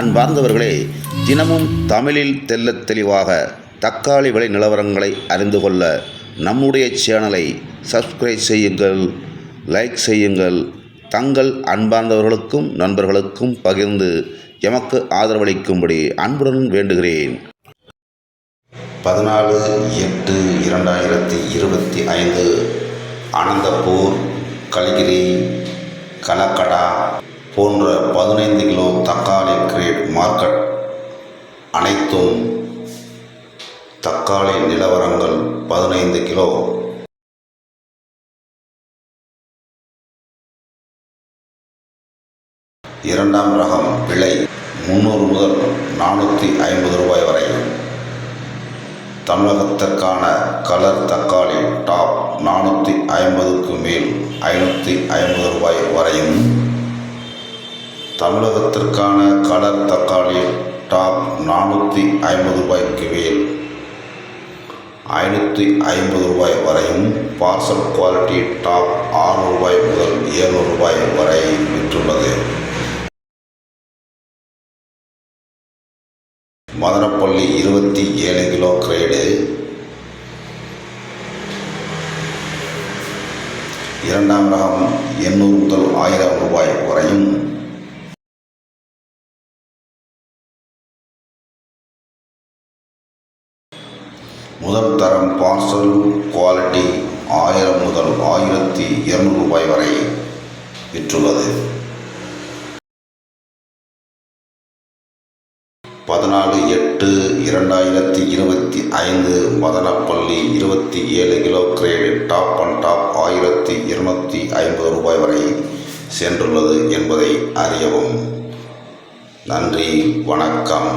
அன்பார்ந்தவர்களே தினமும் தமிழில் தெள்ளத் தெளிவாக தக்காளி விலை நிலவரங்களை அறிந்து கொள்ள நம்முடைய சேனலை சப்ஸ்கிரைப் செய்யுங்கள் லைக் செய்யுங்கள். தங்கள் அன்பார்ந்தவர்களுக்கும் நண்பர்களுக்கும் பகிர்ந்து எமக்கு ஆதரவளிக்கும்படி அன்புடன் வேண்டுகிறேன். பதினாலு எட்டு இரண்டாயிரத்தி இருபத்தி ஐந்து அனந்தபூர் கலிகிரி கலக்கடா போன்ற பதினைந்து கிலோ மார்க்கெட். அனைத்தும் தக்காளி நிலவரங்கள் பதினைந்து கிலோ. இரண்டாம் ரகம் விலை முந்நூறு முதல் நானூற்றி ஐம்பது ரூபாய் வரை. தமிழகத்திற்கான கலர் தக்காளி டாப் நானூற்றி ஐம்பதுக்கு மேல் ஐநூற்றி ஐம்பது ரூபாய் வரையும். தமிழகத்திற்கான கலர் தக்காளி டாப் நானூற்றி ஐம்பது ரூபாய்க்கு மேல் ஐநூற்றி ஐம்பது ரூபாய் வரையும் பார்சல் குவாலிட்டி டாப் ஆறுநூறு ரூபாய் முதல் ஏழ்நூறு ரூபாய் வரை விற்றுள்ளது. மதனப்பள்ளி இருபத்தி ஏழு கிலோ கிரேடு இரண்டாம் ரகம் எண்ணூறு முதல் ஆயிரம் ரூபாய் வரையும் முதல் தரம் பார்சல் குவாலிட்டி ஆயிரம் முதல் ஆயிரத்தி இருநூறு ரூபாய் வரை விற்றுள்ளது. பதினாலு எட்டு இரண்டாயிரத்தி இருபத்தி ஐந்து மதனப்பள்ளி இருபத்தி ஏழு kilo grade top and top ஆயிரத்தி இருநூற்றி ஐம்பது ரூபாய் வரை சென்றுள்ளது என்பதை அறியவும். நன்றி வணக்கம்.